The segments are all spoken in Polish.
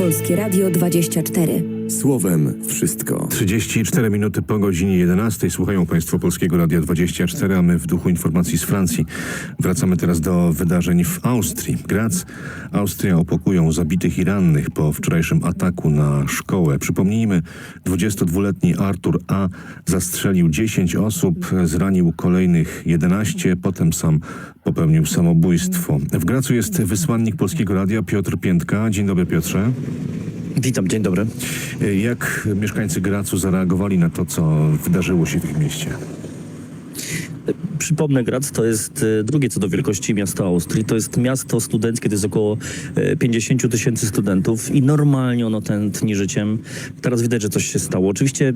Polskie Radio 24. Słowem wszystko. 34 minuty po godzinie 11. Słuchają Państwo Polskiego Radia 24, a my w duchu informacji z Francji. Wracamy teraz do wydarzeń w Austrii. Graz, Austria opokują zabitych i rannych po wczorajszym ataku na szkołę. Przypomnijmy, 22-letni Artur A. zastrzelił 10 osób, zranił kolejnych 11, potem sam popełnił samobójstwo. W Gracu jest wysłannik Polskiego Radia Piotr Piętka. Dzień dobry Piotrze. Witam, dzień dobry. Jak mieszkańcy Gracu zareagowali na to, co wydarzyło się w ich mieście? Przypomnę, Graz to jest e, drugie co do wielkości miasto Austrii. To jest miasto studenckie, to jest około e, 50 tysięcy studentów i normalnie ono tętni życiem. Teraz widać, że coś się stało. Oczywiście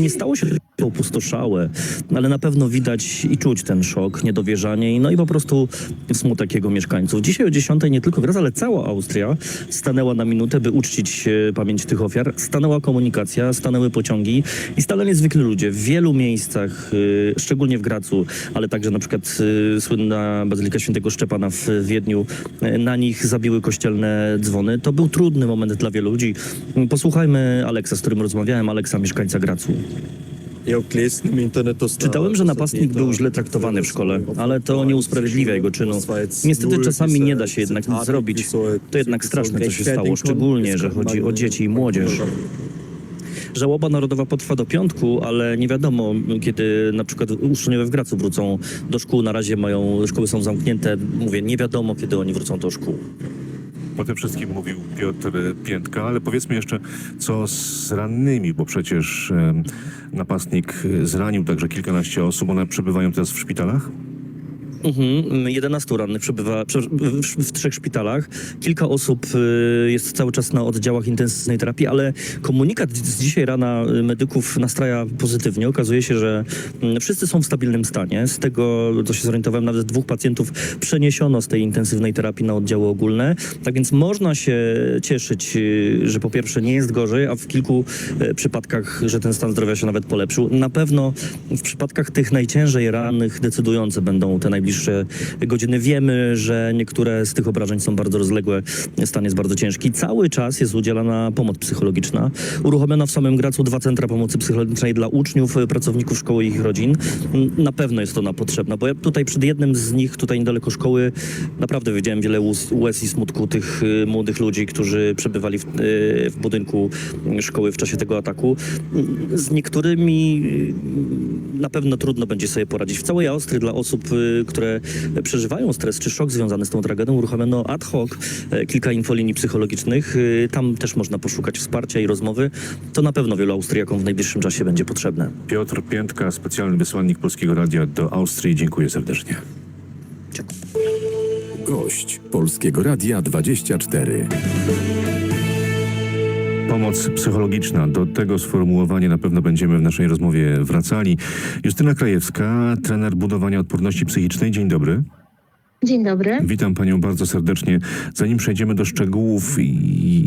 nie stało się opustoszałe, ale na pewno widać i czuć ten szok, niedowierzanie no i po prostu smutek jego mieszkańców. Dzisiaj o 10 nie tylko Graz, ale cała Austria stanęła na minutę, by uczcić e, pamięć tych ofiar. Stanęła komunikacja, stanęły pociągi i stanęli zwykli ludzie w wielu miejscach, e, szczególnie w Gracu, ale także na przykład y, słynna Bazylika Świętego Szczepana w Wiedniu. Na nich zabiły kościelne dzwony. To był trudny moment dla wielu ludzi. Posłuchajmy Aleksa, z którym rozmawiałem, Aleksa, mieszkańca Gracu. Czytałem, że napastnik był źle traktowany w szkole, ale to nie usprawiedliwia jego czynu. Niestety czasami nie da się jednak nic zrobić. To jednak straszne, co się stało, szczególnie, że chodzi o dzieci i młodzież. Żałoba narodowa potrwa do piątku, ale nie wiadomo, kiedy na przykład uczniowie w Gracu wrócą do szkół. Na razie mają, szkoły są zamknięte. Mówię, nie wiadomo, kiedy oni wrócą do szkół. O tym wszystkim mówił Piotr Piętka, ale powiedzmy jeszcze, co z rannymi, bo przecież napastnik zranił także kilkanaście osób. One przebywają teraz w szpitalach? Mhm. 11 rannych przebywa prze- w, trzech szpitalach. Kilka osób y, jest cały czas na oddziałach intensywnej terapii, ale komunikat z dzisiaj rana y, medyków nastraja pozytywnie. Okazuje się, że mm, wszyscy są w stabilnym stanie. Z tego, co się zorientowałem, nawet dwóch pacjentów przeniesiono z tej intensywnej terapii na oddziały ogólne. Tak więc można się cieszyć, y, że po pierwsze nie jest gorzej, a w kilku przypadkach, że ten stan zdrowia się nawet polepszył. Na pewno w przypadkach tych najciężej rannych decydujące będą te najbliższe godziny. Wiemy, że niektóre z tych obrażeń są bardzo rozległe, stan jest bardzo ciężki. Cały czas jest udzielana pomoc psychologiczna. Uruchomiona w samym Gracu dwa centra pomocy psychologicznej dla uczniów, pracowników szkoły i ich rodzin. Na pewno jest ona potrzebna, bo ja tutaj przed jednym z nich, tutaj niedaleko szkoły, naprawdę widziałem wiele łez, i smutku tych y, młodych ludzi, którzy przebywali w, y, w budynku szkoły w czasie tego ataku. Z niektórymi y, na pewno trudno będzie sobie poradzić. W całej Austrii dla osób, y, które przeżywają stres czy szok związany z tą tragedią, uruchomiono ad hoc e, kilka infolinii psychologicznych. Y, Tam też można poszukać wsparcia i rozmowy. To na pewno wielu Austriakom w najbliższym czasie będzie potrzebne. Piotr Piętka, specjalny wysłannik Polskiego Radia do Austrii. Dziękuję serdecznie. Gość Polskiego Radia 24. Pomoc psychologiczna. Do tego sformułowania na pewno będziemy w naszej rozmowie wracali. Justyna Krajewska, trener budowania odporności psychicznej. Dzień dobry. Dzień dobry. Witam panią bardzo serdecznie. Zanim przejdziemy do szczegółów,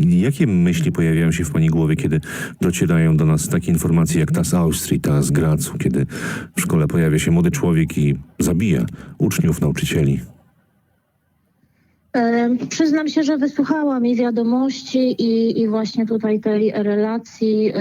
jakie myśli pojawiają się w pani głowie, kiedy docierają do nas takie informacje jak ta z Austrii, ta z Gracu, kiedy w szkole pojawia się młody człowiek i zabija uczniów, nauczycieli? Przyznam się, że wysłuchałam i wiadomości i, i właśnie tutaj tej relacji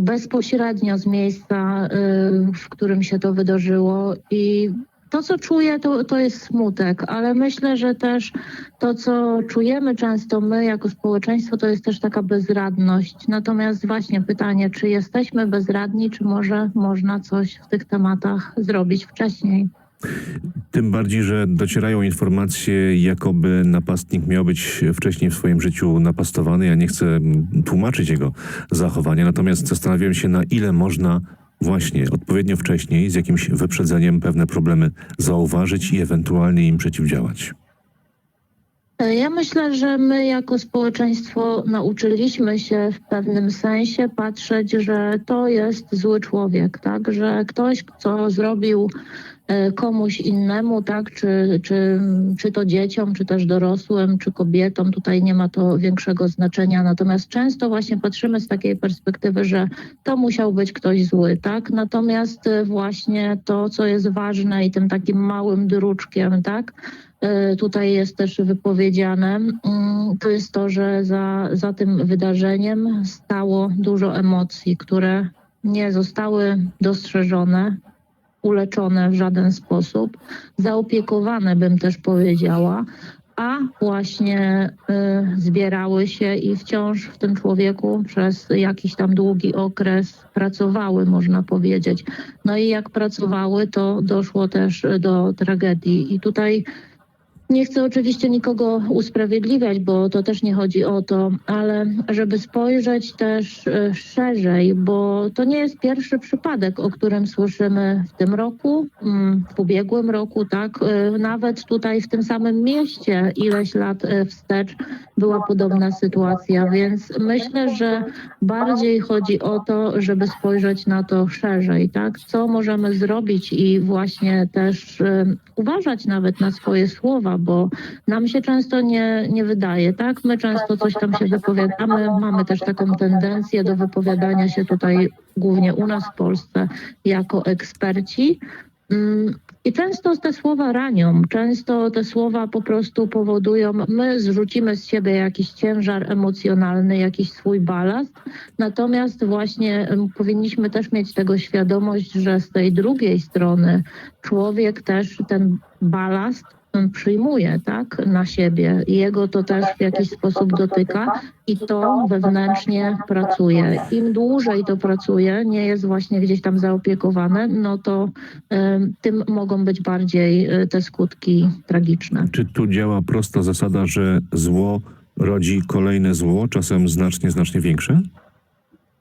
bezpośrednio z miejsca, y, w którym się to wydarzyło i to, co czuję, to, to jest smutek, ale myślę, że też to, co czujemy często my jako społeczeństwo, to jest też taka bezradność. Natomiast właśnie pytanie, czy jesteśmy bezradni, czy może można coś w tych tematach zrobić wcześniej? Tym bardziej, że docierają informacje, jakoby napastnik miał być wcześniej w swoim życiu napastowany. Ja nie chcę tłumaczyć jego zachowania, natomiast zastanawiam się, na ile można właśnie odpowiednio wcześniej, z jakimś wyprzedzeniem pewne problemy zauważyć i ewentualnie im przeciwdziałać. Ja myślę, że my jako społeczeństwo nauczyliśmy się w pewnym sensie patrzeć, że to jest zły człowiek, tak? Że ktoś, kto zrobił e, komuś innemu, tak? Czy, czy, czy to dzieciom, czy też dorosłym, czy kobietom, tutaj nie ma to większego znaczenia. Natomiast często właśnie patrzymy z takiej perspektywy, że to musiał być ktoś zły, tak? Natomiast e, właśnie to, co jest ważne i tym takim małym druczkiem, tak? e, tutaj jest też wypowiedziane, mm, to jest to, że za, za tym wydarzeniem stało dużo emocji, które nie zostały dostrzeżone, uleczone w żaden sposób, zaopiekowane bym też powiedziała, a właśnie y, zbierały się i wciąż w tym człowieku przez jakiś tam długi okres pracowały, można powiedzieć. No i jak pracowały, to doszło też do tragedii. I tutaj nie chcę oczywiście nikogo usprawiedliwiać, bo to też nie chodzi o to, ale żeby spojrzeć też e, szerzej, bo to nie jest pierwszy przypadek, o którym słyszymy w tym roku, mm, w ubiegłym roku, tak? E, Nawet tutaj w tym samym mieście ileś lat e, wstecz była podobna sytuacja, więc myślę, że bardziej chodzi o to, żeby spojrzeć na to szerzej, tak? Co możemy zrobić i właśnie też uważać nawet na swoje słowa, bo nam się często nie, nie wydaje, tak? My często coś tam się wypowiadamy, mamy też taką tendencję do wypowiadania się tutaj głównie u nas w Polsce jako eksperci. Mm, I często te słowa ranią, często te słowa po prostu powodują, my zrzucimy z siebie jakiś ciężar emocjonalny, jakiś swój balast, natomiast właśnie powinniśmy też mieć tego świadomość, że z tej drugiej strony człowiek też ten balast przyjmuje tak, na siebie. Jego to też w jakiś sposób dotyka i to wewnętrznie pracuje. Im dłużej to pracuje, nie jest właśnie gdzieś tam zaopiekowane, no to tym mogą być bardziej e, te skutki tragiczne. Czy tu działa prosta zasada, że zło rodzi kolejne zło, czasem znacznie, znacznie większe?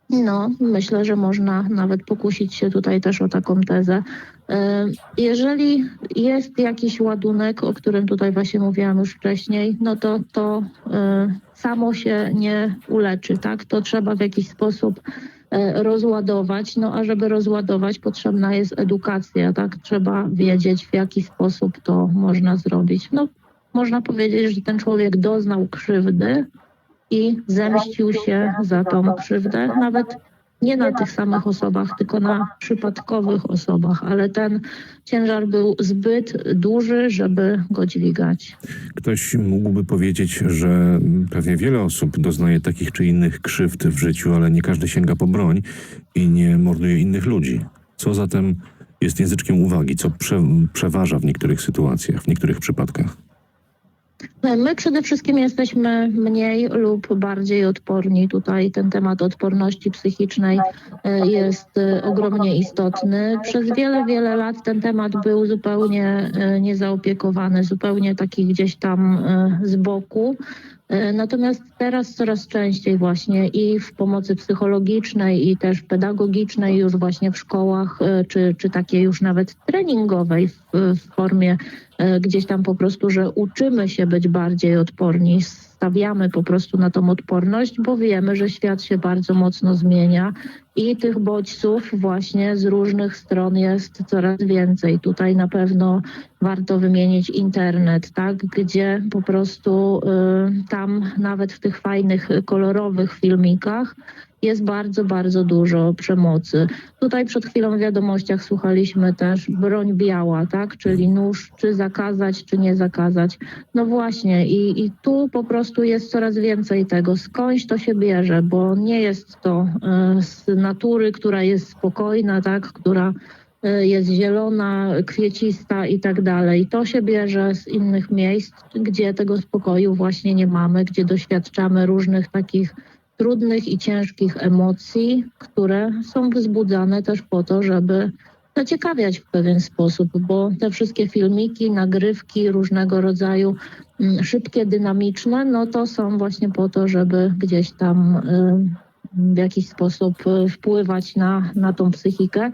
No, myślę, że można nawet pokusić się tutaj też o taką tezę. E, Jeżeli jest jakiś ładunek, o którym tutaj właśnie mówiłam już wcześniej, no to to e, samo się nie uleczy, tak? To trzeba w jakiś sposób e, rozładować, no a żeby rozładować potrzebna jest edukacja, tak? Trzeba wiedzieć w jaki sposób to można zrobić. No, można powiedzieć, że ten człowiek doznał krzywdy, i zemścił się za tą krzywdę, nawet nie na tych samych osobach, tylko na przypadkowych osobach, ale ten ciężar był zbyt duży, żeby go dźwigać. Ktoś mógłby powiedzieć, że pewnie wiele osób doznaje takich czy innych krzywd w życiu, ale nie każdy sięga po broń i nie morduje innych ludzi. Co zatem jest języczkiem uwagi, co prze, przeważa w niektórych sytuacjach, w niektórych przypadkach? My przede wszystkim jesteśmy mniej lub bardziej odporni. Tutaj ten temat odporności psychicznej e, jest e, ogromnie istotny. Przez wiele, wiele lat ten temat był zupełnie e, niezaopiekowany, zupełnie taki gdzieś tam z boku. E, Natomiast teraz coraz częściej właśnie i w pomocy psychologicznej i też pedagogicznej już właśnie w szkołach, e, czy, czy takiej już nawet treningowej w, w formie e, gdzieś tam po prostu, że uczymy się być bardziej odporni, stawiamy po prostu na tą odporność, bo wiemy, że świat się bardzo mocno zmienia i tych bodźców właśnie z różnych stron jest coraz więcej. Tutaj na pewno warto wymienić internet, tak, gdzie po prostu y, tam nawet w tych fajnych, kolorowych filmikach jest bardzo, bardzo dużo przemocy. Tutaj przed chwilą w wiadomościach słuchaliśmy też broń biała, tak, czyli nóż, czy zakazać, czy nie zakazać. No właśnie i, i tu po prostu jest coraz więcej tego. Skądś to się bierze, bo nie jest to y, z natury, która jest spokojna, tak, która y, jest zielona, kwiecista i tak dalej. To się bierze z innych miejsc, gdzie tego spokoju właśnie nie mamy, gdzie doświadczamy różnych takich trudnych i ciężkich emocji, które są wzbudzane też po to, żeby zaciekawiać w pewien sposób, bo te wszystkie filmiki, nagrywki różnego rodzaju mm, szybkie, dynamiczne, no to są właśnie po to, żeby gdzieś tam y, w jakiś sposób y, wpływać na, na tą psychikę.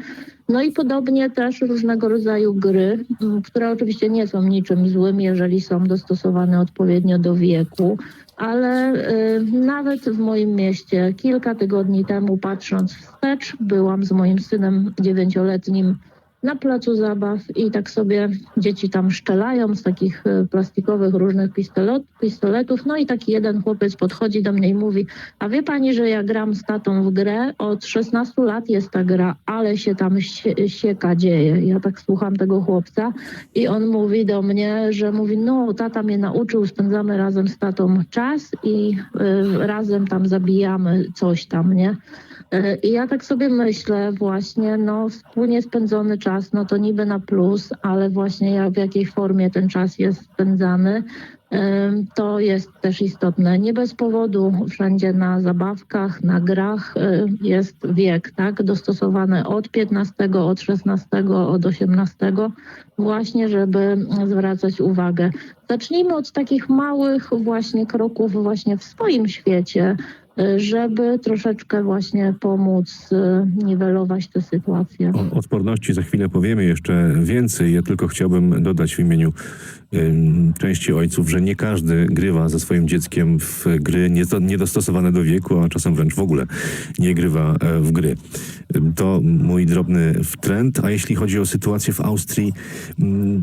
No i podobnie też różnego rodzaju gry, m, które oczywiście nie są niczym złym, jeżeli są dostosowane odpowiednio do wieku, ale y, nawet w moim mieście kilka tygodni temu, patrząc wstecz, byłam z moim synem dziewięcioletnim na placu zabaw i tak sobie dzieci tam szczelają z takich e, plastikowych różnych pistolet, pistoletów. No i taki jeden chłopiec podchodzi do mnie i mówi, a wie pani, że ja gram z tatą w grę? Od 16 lat jest ta gra, ale się tam sie, sieka dzieje. Ja tak słucham tego chłopca i on mówi do mnie, że mówi, no tata mnie nauczył, spędzamy razem z tatą czas i y, razem tam zabijamy coś tam, nie? Y, I ja tak sobie myślę właśnie, no wspólnie spędzony czas, no to niby na plus, ale właśnie jak, w jakiej formie ten czas jest spędzany, To jest też istotne. Nie bez powodu wszędzie na zabawkach, na grach y, jest wiek, tak? Dostosowany od 15, od 16, od 18, właśnie, żeby zwracać uwagę. Zacznijmy od takich małych właśnie kroków właśnie w swoim świecie, żeby troszeczkę właśnie pomóc y, niwelować tę sytuację. O odporności za chwilę powiemy jeszcze więcej. Ja tylko chciałbym dodać w imieniu części ojców, że nie każdy grywa ze swoim dzieckiem w gry niedo- niedostosowane do wieku, a czasem wręcz w ogóle nie grywa e, w gry. To mój drobny trend. A jeśli chodzi o sytuację w Austrii,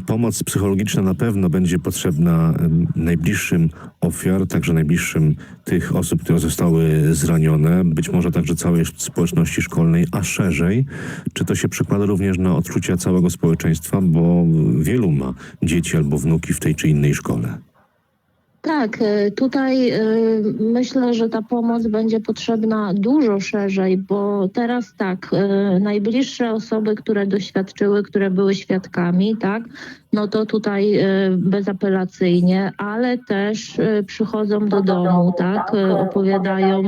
pomoc psychologiczna na pewno będzie potrzebna ym, najbliższym ofiar, także najbliższym tych osób, które zostały zranione, być może także całej społeczności szkolnej, a szerzej, czy to się przekłada również na odczucia całego społeczeństwa, bo wielu ma dzieci albo wnuki w tej czy innej szkole. Tak, y, tutaj y, myślę, że ta pomoc będzie potrzebna dużo szerzej, bo teraz tak, y, najbliższe osoby, które doświadczyły, które były świadkami, tak, no to tutaj bezapelacyjnie, ale też przychodzą do domu, tak, opowiadają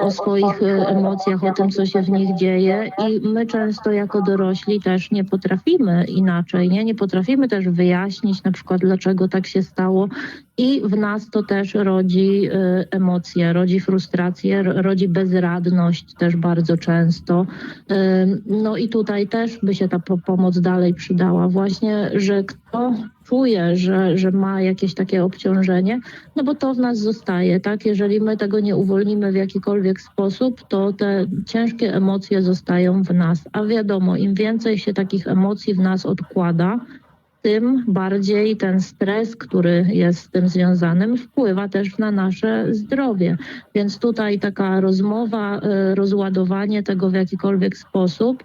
o swoich emocjach, o tym, co się w nich dzieje i my często jako dorośli też nie potrafimy inaczej, nie, nie potrafimy też wyjaśnić na przykład, dlaczego tak się stało i w nas to też rodzi y, emocje, rodzi frustrację, rodzi bezradność też bardzo często. Ym, No i tutaj też by się ta po- pomoc dalej przydała. Właśnie, że kto czuje, że, że ma jakieś takie obciążenie, no bo to w nas zostaje, tak? Jeżeli my tego nie uwolnimy w jakikolwiek sposób, to te ciężkie emocje zostają w nas. A wiadomo, im więcej się takich emocji w nas odkłada, tym bardziej ten stres, który jest z tym związanym, wpływa też na nasze zdrowie. Więc tutaj taka rozmowa, y, rozładowanie tego w jakikolwiek sposób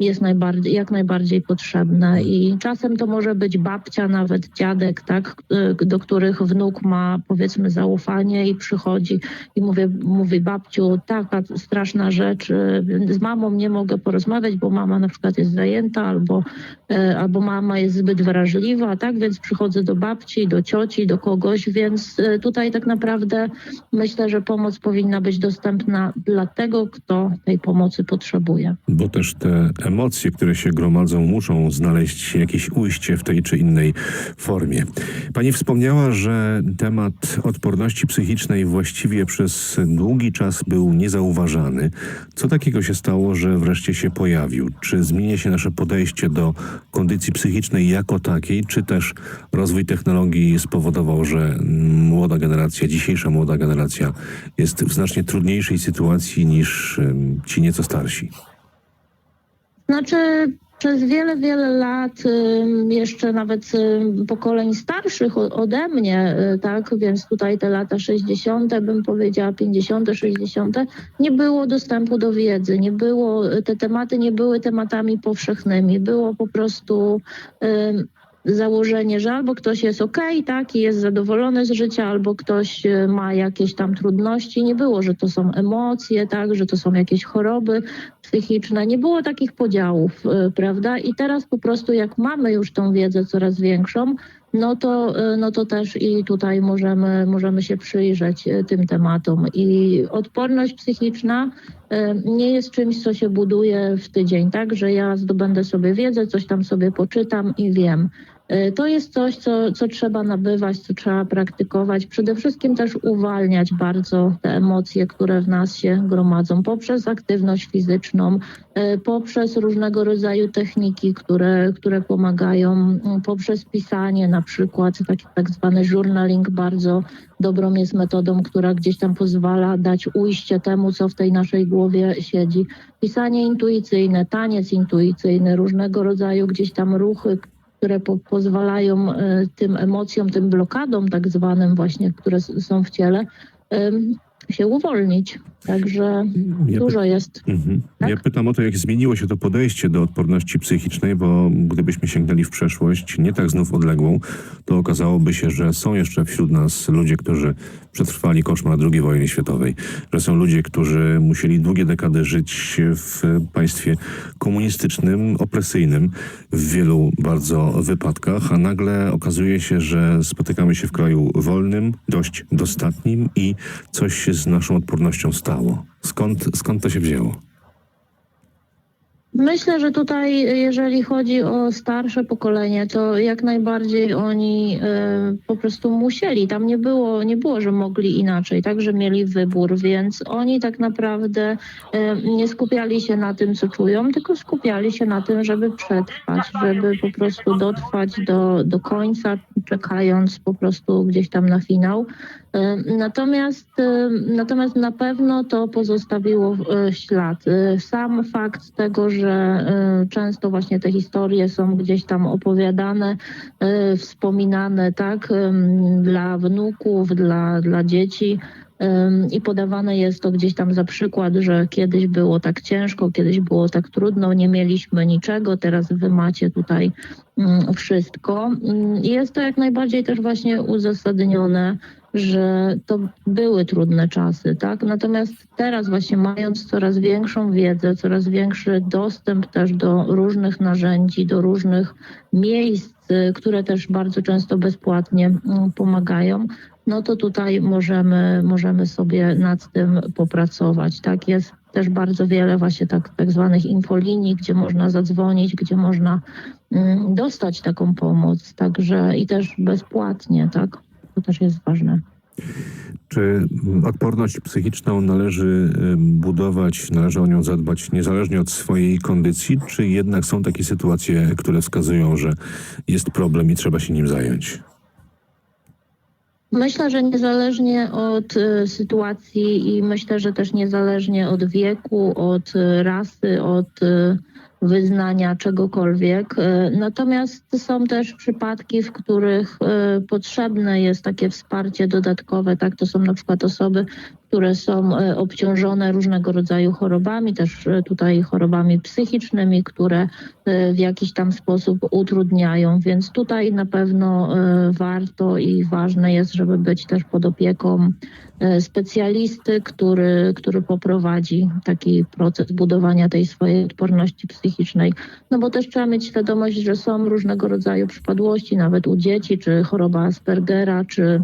jest najbardziej, jak najbardziej potrzebne. I czasem to może być babcia, nawet dziadek, tak, y, do których wnuk ma powiedzmy zaufanie i przychodzi i mówię, mówi babciu, taka straszna rzecz, y, z mamą nie mogę porozmawiać, bo mama na przykład jest zajęta albo e, albo mama jest zbyt wrażliwa, tak? Więc przychodzę do babci, do cioci, do kogoś, więc tutaj tak naprawdę myślę, że pomoc powinna być dostępna dla tego, kto tej pomocy potrzebuje. Bo też te emocje, które się gromadzą, muszą znaleźć jakieś ujście w tej czy innej formie. Pani wspomniała, że temat odporności psychicznej właściwie przez długi czas był niezauważany. Co takiego się stało, że wreszcie się pojawił? Czy zmienia się nasze podejście do kondycji psychicznej jako takiej, czy też rozwój technologii spowodował, że młoda generacja, dzisiejsza młoda generacja jest w znacznie trudniejszej sytuacji niż ci nieco starsi? Znaczy, przez wiele, wiele lat, jeszcze nawet pokoleń starszych ode mnie, y, tak, więc tutaj te lata 60., bym powiedziała 50., 60., nie było dostępu do wiedzy, nie było, te tematy nie były tematami powszechnymi, było po prostu założenie, że albo ktoś jest ok, tak, i jest zadowolony z życia, albo ktoś y, ma jakieś tam trudności. Nie było, że to są emocje, tak, że to są jakieś choroby psychiczne. Nie było takich podziałów, y, prawda? I teraz po prostu jak mamy już tą wiedzę coraz większą, no to, y, no to też i tutaj możemy, możemy się przyjrzeć tym tematom. I odporność psychiczna nie jest czymś, co się buduje w tydzień, tak? Że ja zdobędę sobie wiedzę, coś tam sobie poczytam i wiem. Y, To jest coś, co, co trzeba nabywać, co trzeba praktykować. Przede wszystkim też uwalniać bardzo te emocje, które w nas się gromadzą poprzez aktywność fizyczną, y, poprzez różnego rodzaju techniki, które, które pomagają, y, poprzez pisanie na przykład, taki tak zwany journaling bardzo dobrą jest metodą, która gdzieś tam pozwala dać ujście temu, co w tej naszej głowie siedzi. Pisanie intuicyjne, taniec intuicyjny, różnego rodzaju gdzieś tam ruchy, które po, pozwalają e, tym emocjom, tym blokadom tak zwanym właśnie, które są w ciele, się uwolnić. Także Ja dużo jest. Mhm. Tak? Ja pytam o to, jak zmieniło się to podejście do odporności psychicznej, bo gdybyśmy sięgnęli w przeszłość, nie tak znów odległą, to okazałoby się, że są jeszcze wśród nas ludzie, którzy przetrwali koszmar II wojny światowej, że są ludzie, którzy musieli długie dekady żyć w państwie komunistycznym, opresyjnym w wielu bardzo wypadkach, a nagle okazuje się, że spotykamy się w kraju wolnym, dość dostatnim i coś się z naszą odpornością stało. Skąd, skąd to się wzięło? Myślę, że tutaj, jeżeli chodzi o starsze pokolenie, to jak najbardziej oni e, po prostu musieli. Tam nie było, nie było, że mogli inaczej, także mieli wybór, więc oni tak naprawdę e, nie skupiali się na tym, co czują, tylko skupiali się na tym, żeby przetrwać, żeby po prostu dotrwać do, do końca, czekając po prostu gdzieś tam na finał. Natomiast, natomiast na pewno to pozostawiło e, ślad. E, Sam fakt tego, że e, często właśnie te historie są gdzieś tam opowiadane, wspominane, tak, dla wnuków, dla, dla dzieci. I podawane jest to gdzieś tam za przykład, że kiedyś było tak ciężko, kiedyś było tak trudno, nie mieliśmy niczego, teraz wy macie tutaj mm, wszystko. Mm, jest to jak najbardziej też właśnie uzasadnione że to były trudne czasy, tak? Natomiast teraz właśnie mając coraz większą wiedzę, coraz większy dostęp też do różnych narzędzi, do różnych miejsc, które też bardzo często bezpłatnie mm, pomagają, no to tutaj możemy, możemy sobie nad tym popracować, tak? Jest też bardzo wiele właśnie tak, tak zwanych infolinii, gdzie można zadzwonić, gdzie można mm, dostać taką pomoc, także i też bezpłatnie, tak? To też jest ważne. Czy odporność psychiczną należy budować, należy o nią zadbać niezależnie od swojej kondycji, czy jednak są takie sytuacje, które wskazują, że jest problem i trzeba się nim zająć? Myślę, że niezależnie od y, sytuacji i myślę, że też niezależnie od wieku, od y, rasy, od y, wyznania czegokolwiek. Y, Natomiast są też przypadki, w których y, potrzebne jest takie wsparcie dodatkowe. Tak, to są na przykład osoby, które są y, obciążone różnego rodzaju chorobami, też y, tutaj chorobami psychicznymi, które y, w jakiś tam sposób utrudniają, więc tutaj na pewno warto i ważne jest, żeby być też pod opieką specjalisty, który, który poprowadzi taki proces budowania tej swojej odporności psychicznej. No bo też trzeba mieć świadomość, że są różnego rodzaju przypadłości, nawet u dzieci, czy choroba Aspergera, czy,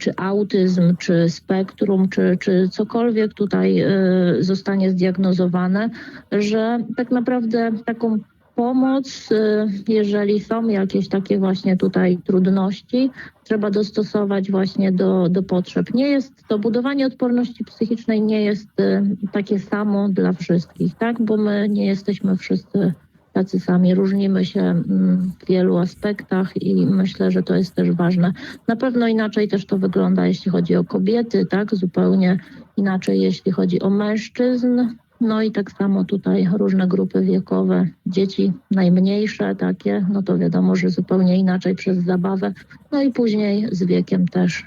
czy autyzm, czy spektrum, czy, czy cokolwiek tutaj y, zostanie zdiagnozowane, że tak naprawdę taką pomoc, y, jeżeli są jakieś takie właśnie tutaj trudności, trzeba dostosować właśnie do, do potrzeb. Nie jest to budowanie odporności psychicznej nie jest y, takie samo dla wszystkich, tak? Bo my nie jesteśmy wszyscy tacy sami, różnimy się mm, w wielu aspektach i myślę, że to jest też ważne. Na pewno inaczej też to wygląda, jeśli chodzi o kobiety, tak? Zupełnie inaczej, jeśli chodzi o mężczyzn. No i tak samo tutaj różne grupy wiekowe, dzieci najmniejsze takie, no to wiadomo, że zupełnie inaczej przez zabawę. No i później z wiekiem też y,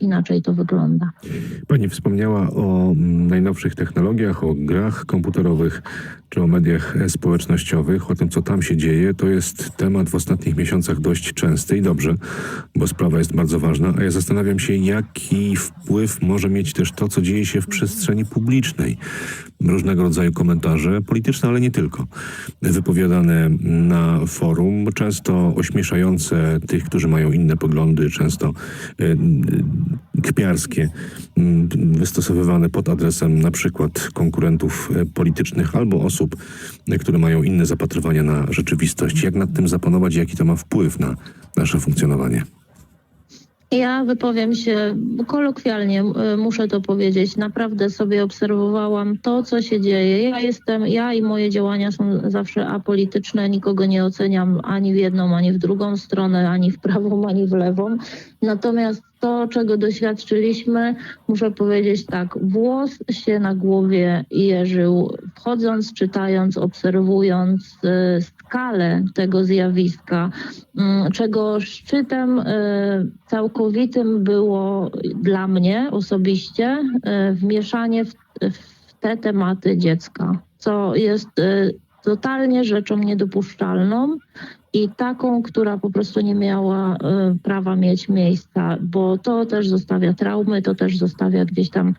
inaczej to wygląda. Pani wspomniała o mm, najnowszych technologiach, o grach komputerowych czy o mediach e, społecznościowych, o tym, co tam się dzieje. To jest temat w ostatnich miesiącach dość częsty i dobrze, bo sprawa jest bardzo ważna. A ja zastanawiam się, jaki wpływ może mieć też to, co dzieje się w przestrzeni publicznej. Różnego rodzaju komentarze polityczne, ale nie tylko. Wypowiadane na forum, często ośmieszające tych, którzy mają inne poglądy, często e, e, kpiarskie, m, wystosowywane pod adresem na przykład konkurentów e, politycznych albo osób, które mają inne zapatrywania na rzeczywistość. Jak nad tym zapanować, jaki to ma wpływ na nasze funkcjonowanie? Ja wypowiem się kolokwialnie, muszę to powiedzieć. Naprawdę sobie obserwowałam to, co się dzieje. Ja jestem, ja i moje działania są zawsze apolityczne, nikogo nie oceniam ani w jedną, ani w drugą stronę, ani w prawą, ani w lewą. Natomiast to, czego doświadczyliśmy, muszę powiedzieć tak, włos się na głowie jeżył, wchodząc, czytając, obserwując y, skalę tego zjawiska, mm, czego szczytem y, całkowitym było dla mnie osobiście y, wmieszanie w, w te tematy dziecka, co jest y, totalnie rzeczą niedopuszczalną i taką, która po prostu nie miała prawa mieć miejsca, bo to też zostawia traumy, to też zostawia gdzieś tam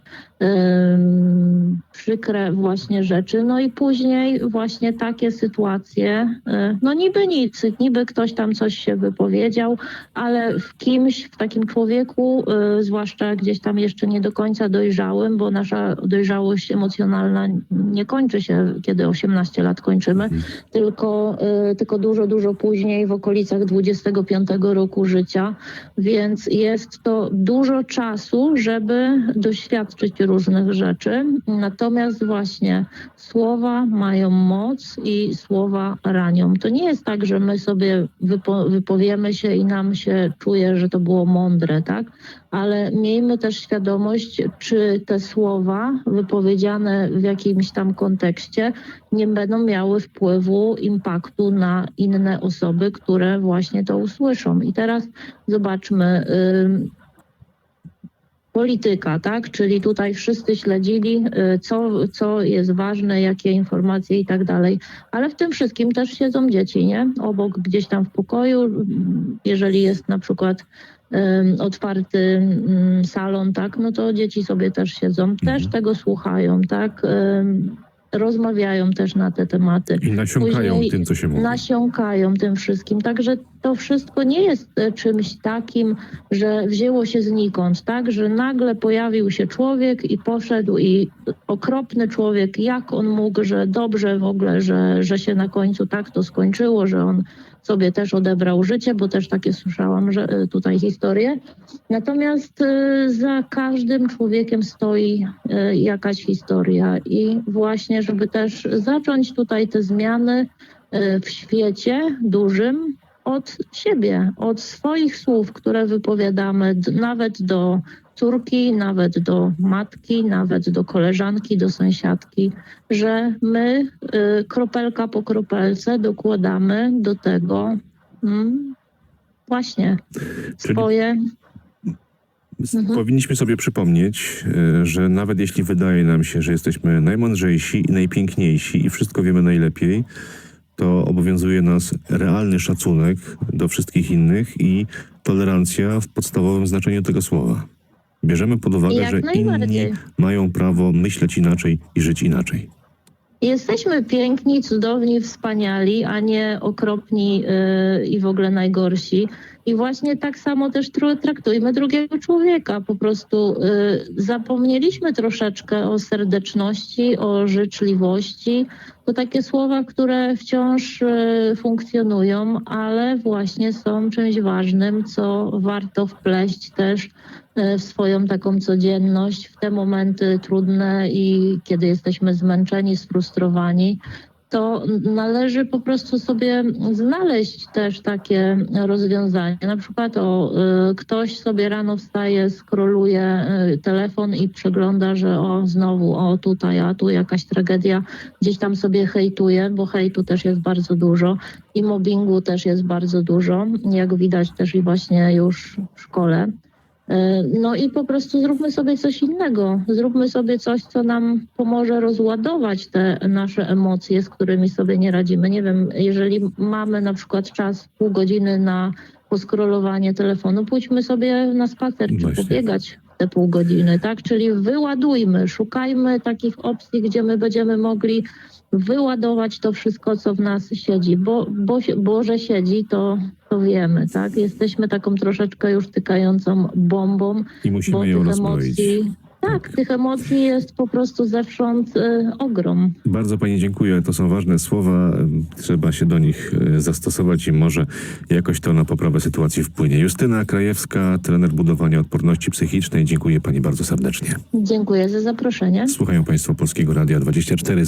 przykre właśnie rzeczy. No i później właśnie takie sytuacje, y, no niby nic, niby ktoś tam coś się wypowiedział, ale w kimś, w takim człowieku, y, zwłaszcza gdzieś tam jeszcze nie do końca dojrzałym, bo nasza dojrzałość emocjonalna nie kończy się, kiedy 18 lat kończymy, tylko, y, tylko dużo, dużo później, w okolicach 25 roku życia, więc jest to dużo czasu, żeby doświadczyć różnych rzeczy. Natomiast właśnie słowa mają moc i słowa ranią. To nie jest tak, że my sobie wypo, wypowiemy się i nam się czuje, że to było mądre, tak? Ale miejmy też świadomość, czy te słowa wypowiedziane w jakimś tam kontekście nie będą miały wpływu, impaktu na inne osoby, które właśnie to usłyszą. I teraz zobaczmy. ym, polityka, tak? Czyli tutaj wszyscy śledzili, y, co, co jest ważne, jakie informacje i tak dalej. Ale w tym wszystkim też siedzą dzieci, nie? Obok gdzieś tam w pokoju, mm, jeżeli jest na przykład ym, otwarty ym, salon, tak? No to dzieci sobie też siedzą, też tego słuchają, tak? Ym, rozmawiają też na te tematy I nasiąkają Później tym, co się mówi. nasiąkają tym wszystkim. Także to wszystko nie jest e, czymś takim, że wzięło się znikąd, tak? Że nagle pojawił się człowiek i poszedł i okropny człowiek, jak on mógł, że dobrze w ogóle, że, że się na końcu tak to skończyło, że on sobie też odebrał życie, bo też takie słyszałam, że e, tutaj historie. Natomiast e, za każdym człowiekiem stoi e, jakaś historia i właśnie, żeby też zacząć tutaj te zmiany w świecie dużym od siebie, od swoich słów, które wypowiadamy nawet do córki, nawet do matki, nawet do koleżanki, do sąsiadki, że my y, kropelka po kropelce dokładamy do tego mm, właśnie swoje Mhm. Powinniśmy sobie przypomnieć, e, że nawet jeśli wydaje nam się, że jesteśmy najmądrzejsi i najpiękniejsi i wszystko wiemy najlepiej, to obowiązuje nas realny szacunek do wszystkich innych i tolerancja w podstawowym znaczeniu tego słowa. Bierzemy pod uwagę, Jak że inni mają prawo myśleć inaczej i żyć inaczej. Jesteśmy piękni, cudowni, wspaniali, a nie okropni yy, i w ogóle najgorsi. I właśnie tak samo też traktujmy drugiego człowieka. Po prostu yy, zapomnieliśmy troszeczkę o serdeczności, o życzliwości. To takie słowa, które wciąż yy, funkcjonują, ale właśnie są czymś ważnym, co warto wpleść też e, w swoją taką codzienność, w te momenty trudne i kiedy jesteśmy zmęczeni, sfrustrowani, to należy po prostu sobie znaleźć też takie rozwiązanie. Na przykład o, y, ktoś sobie rano wstaje, skroluje y, telefon i przegląda, że o znowu, o tutaj, a tu jakaś tragedia, gdzieś tam sobie hejtuje, bo hejtu też jest bardzo dużo i mobbingu też jest bardzo dużo, jak widać też i właśnie już w szkole. E, No i po prostu zróbmy sobie coś innego. Zróbmy sobie coś, co nam pomoże rozładować te nasze emocje, z którymi sobie nie radzimy. Nie wiem, jeżeli mamy na przykład czas pół godziny na poskrolowanie telefonu, pójdźmy sobie na spacer czy Właśnie. pobiegać te pół godziny, tak? Czyli wyładujmy, szukajmy takich opcji, gdzie my będziemy mogli wyładować to wszystko, co w nas siedzi, bo, bo, bo że siedzi, to to wiemy, tak? Jesteśmy taką troszeczkę już tykającą bombą, I bo musimy ją rozbroić. emocji, tak, tych emocji jest po prostu zewsząd y, ogrom. Bardzo Pani dziękuję. To są ważne słowa. Trzeba się do nich e, zastosować i może jakoś to na poprawę sytuacji wpłynie. Justyna Krajewska, trener budowania odporności psychicznej. Dziękuję Pani bardzo serdecznie. Dziękuję za zaproszenie. Słuchają Państwo Polskiego Radia 24.